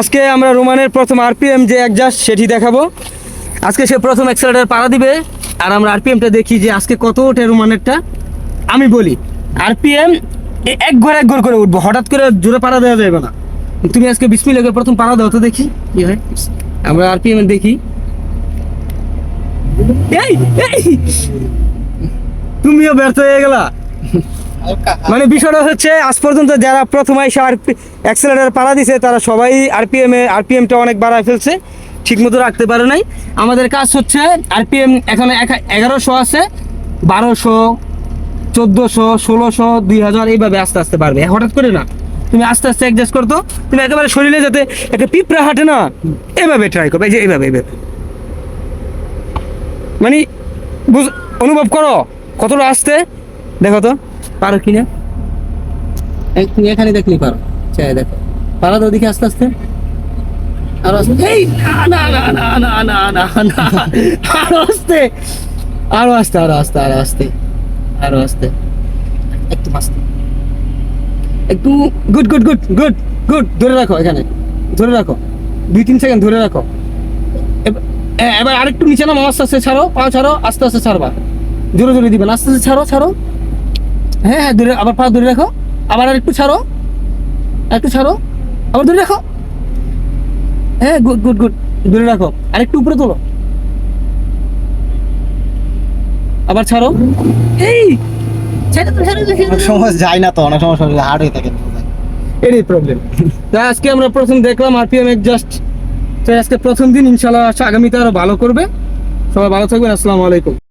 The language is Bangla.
আজকে আমরা রোমানের প্রথম আরপিএম যে অ্যাডজাস্ট সেটি দেখাবো। আজকে সে প্রথম অ্যাক্সেলারেটার পাড়া দিবে আর আমরা আরপিএমটা দেখি যে আজকে কত ওঠে রোমানেরটা। আমি বলি, আরপিএম এক ঘর এক ঘর করে উঠবো, হঠাৎ করে জোরে পাড়া দেওয়া যাবে না। তুমি আজকে বিসমিল আগে প্রথম পাড়া দাও তো দেখি, কি হয়। আমরা আরপিএম দেখি। তুমিও ব্যর্থ হয়ে গেলা। মানে বিষয়টা হচ্ছে, আজ পর্যন্ত যারা প্রথম এসে আর অ্যাক্সেলেটার পাড়া দিছে, তারা সবাই আরপিএম এ আরপিএমটা অনেক বাড়ায় ফেলছে ঠিক মতো রাখতে পারে নাই। আমাদের কাজ হচ্ছে আরপিএম এখানে এগারোশো আছে, বারোশো, চোদ্দোশো, ষোলোশো দুই হাজার এইভাবে আস্তে আস্তে বাড়বে। হঠাৎ করে না, তুমি আস্তে আস্তে অ্যাডজাস্ট করতো তুমি একেবারে শরীরে যাতে একটা পিঁপড়া হাঁটে না, এভাবে ট্রাই করবে এই যে এইভাবে এইভাবে। মানে বুঝ অনুভব করো, কতটা আসতে, দেখো তো। পারো কি না তুমি এখানে দেখলি পারো চাই দেখো পারা তো ওদিকে আস্তে আস্তে আস্তে এই না না না না না না না আরও আস্তে আরও আস্তে আরও আস্তে আরও আস্তে আরও আস্তে একদম আস্তে একটু good good good good good ধরে রাখো এখানে ধরে রাখো দুই তিন সেকেন্ড ধরে রাখো এবার আরেকটু নিচে নাম আস্তে আস্তে ছাড়ো পা ছাড়ো আস্তে আস্তে ছাড়বা জোরে জোরে দিবেন আস্তে আস্তে ছাড়ো ছাড়ো হ্যাঁ হ্যাঁ ধরে আবার পা ধরে রাখো। আবার আর একটু ছাড়ো। একটু ছাড়ো। আবার ধরে রাখো। হ্যাঁ গুড গুড গুড। দূরে রাখো। আর একটু উপরে তোলো। আবার ছাড়ো। এই। সময় যায় না তো অনেক সময় হার্ড হয়ে থাকে। এটাই প্রবলেম তাই আজকে আমরা প্রথম দেখলাম আরপিএম জাস্ট তাই আজকে প্রথম দিন ইনশাল্লাহ আগামীতে আরও ভালো করবে। সবাই ভালো থাকবেন আসসালামু আলাইকুম।